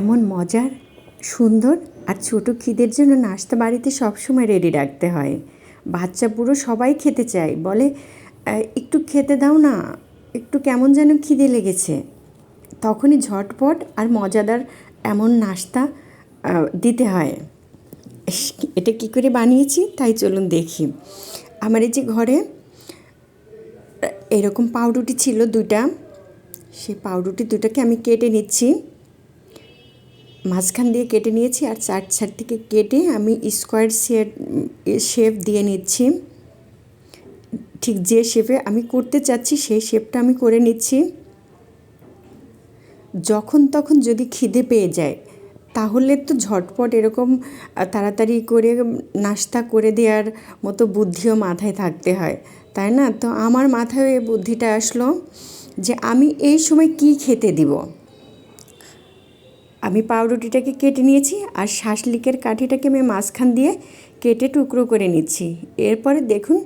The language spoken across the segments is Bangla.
এমন মজার, সুন্দর আর ছোটো খিদের জন্য নাস্তা বাড়িতে সবসময় রেডি রাখতে হয়। বাচ্চা বুড়ো সবাই খেতে চায়, বলে একটু খেতে দাও না, একটু কেমন যেন খিদে লেগেছে। তখনই ঝটপট আর মজাদার এমন নাস্তা দিতে হয়। এটা কী করে বানিয়েছি? তাই চলুন দেখি। আমার এই যে ঘরে, এরকম পাউরুটি ছিল দুটা সেই পাউরুটি দুটাকে আমি কেটে নিচ্ছি। মাঝখান দিয়ে কেটে নিয়েছি আর চার চার থেকে কেটে আমি স্কোয়ার শেপ শেপ দিয়ে নিচ্ছি। ঠিক যে শেপে আমি করতে চাচ্ছি, সেই শেপটা আমি করে নিচ্ছি। যখন তখন যদি খিদে পেয়ে যায়, তাহলে তো ঝটপট এরকম তাড়াতাড়ি করে নাস্তা করে দেওয়ার মতো বুদ্ধিও মাথায় থাকতে হয়, তাই না? তো আমার মাথায় এই বুদ্ধিটা আসলো যে আমি এই সময় কি খেতে দিব? আমি পাউরুটিটাকে কেটে নিয়েছি আর শাসলিকের কাঠিটাকে আমি মাঝখান দিয়ে কেটে টুকরো করে নিচ্ছি। এরপরে দেখুন,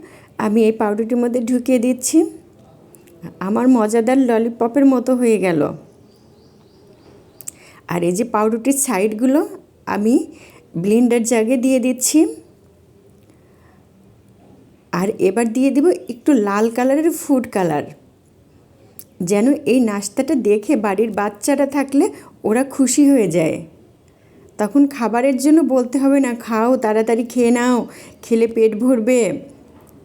আমি এই পাউরুটির মধ্যে ঢুকিয়ে দিচ্ছি। আমার মজাদার ললিপপের মতো হয়ে গেল। আর এই যে পাউরুটির সাইডগুলো, আমি ব্লেন্ডার জাগে দিয়ে দিচ্ছি। আর এবার দিয়ে দেব একটু লাল কালারের ফুড কালার। যেন এই নাস্তাটা দেখে বাড়ির বাচ্চারা থাকলে ওরা খুশি হয়ে যায়। তখন খাবারের জন্য বলতে হবে না, খাও, তাড়াতাড়ি খেয়ে নাও, খেলে পেট ভরবে।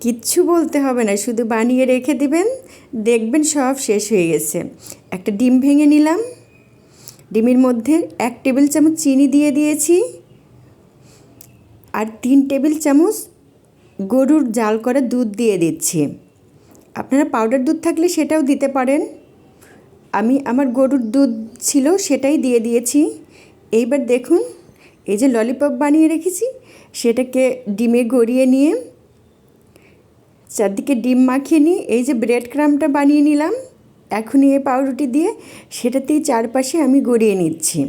কিচ্ছু বলতে হবে না, শুধু বানিয়ে রেখে দিবেন। দেখবেন সব শেষ হয়ে গেছে। একটা ডিম ভেঙে নিলাম। ডিমের মধ্যে এক টেবিল চামচ চিনি দিয়ে দিয়েছি আর তিন টেবিল চামচ গরুর জাল করা দুধ দিয়ে দিচ্ছি। আপনারা পাউডার দুধ থাকলে সেটাও দিতে পারেন। আমি আমার গরুর দুধ ছিল সেটাই দিয়ে দিয়েছি। এইবার দেখুন, এই যে ললিপপ বানিয়ে রেখেছি, সেটাকে ডিমে গড়িয়ে নিয়ে, চারদিকে ডিম মাখিয়ে নিয়ে, এই যে ব্রেড ক্রামটা বানিয়ে নিলাম, এখনই এই পাউরুটি দিয়ে সেটাতেই চারপাশে আমি গড়িয়ে নিচ্ছি।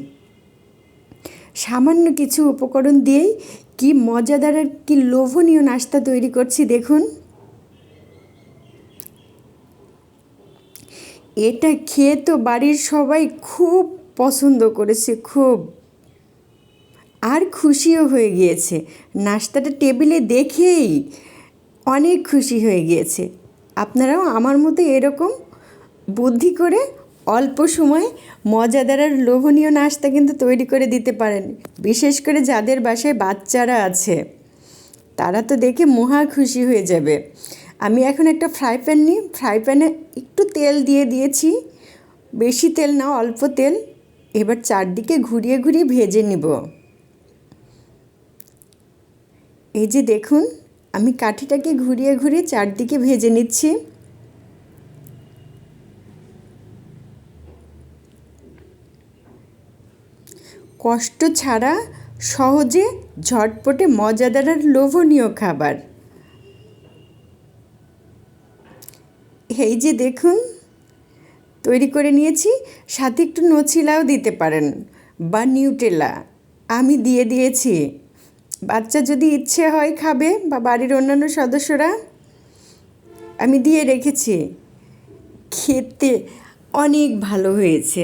সামান্য কিছু উপকরণ দিয়েই কি মজাদার আর কি লোভনীয় নাস্তা তৈরি করছি, দেখুন। এটা খেয়ে তো বাড়ির সবাই খুব পছন্দ করেছে, খুব। আর খুশিও হয়ে গিয়েছে। নাস্তাটা টেবিলে দেখেই অনেক খুশি হয়ে গিয়েছে। আপনারাও আমার মতো এরকম বুদ্ধি করে অল্প সময় মজাদার আর লোভনীয় নাস্তা কিন্তু তৈরি করে দিতে পারেন। বিশেষ করে যাদের বাসায় বাচ্চারা আছে, তারা তো দেখে মহা খুশি হয়ে যাবে। আমি এখন একটা ফ্রাই প্যান নিই। ফ্রাই প্যানে তেল দিয়ে দিয়েছি। বেশি তেল না, অল্প তেল। এবার চারদিকে ঘুরিয়ে ঘুরিয়ে ভেজে নিব। এই যে দেখুন, আমি কাঠিটাকে ঘুরিয়ে ঘুরিয়ে চারদিকে ভেজে নিচ্ছি। কষ্ট ছাড়া সহজে ঝটপটে মজাদার আর লোভনীয় খাবার। এই যে দেখুন, তৈরি করে নিয়েছি। সাথে একটু নছিলাও দিতে পারেন বা নিউটেলা। আমি দিয়ে দিয়েছি। বাচ্চা যদি ইচ্ছে হয় খাবে বা বাড়ির অন্যান্য সদস্যরা, আমি দিয়ে রেখেছি। খেতে অনেক ভালো হয়েছে।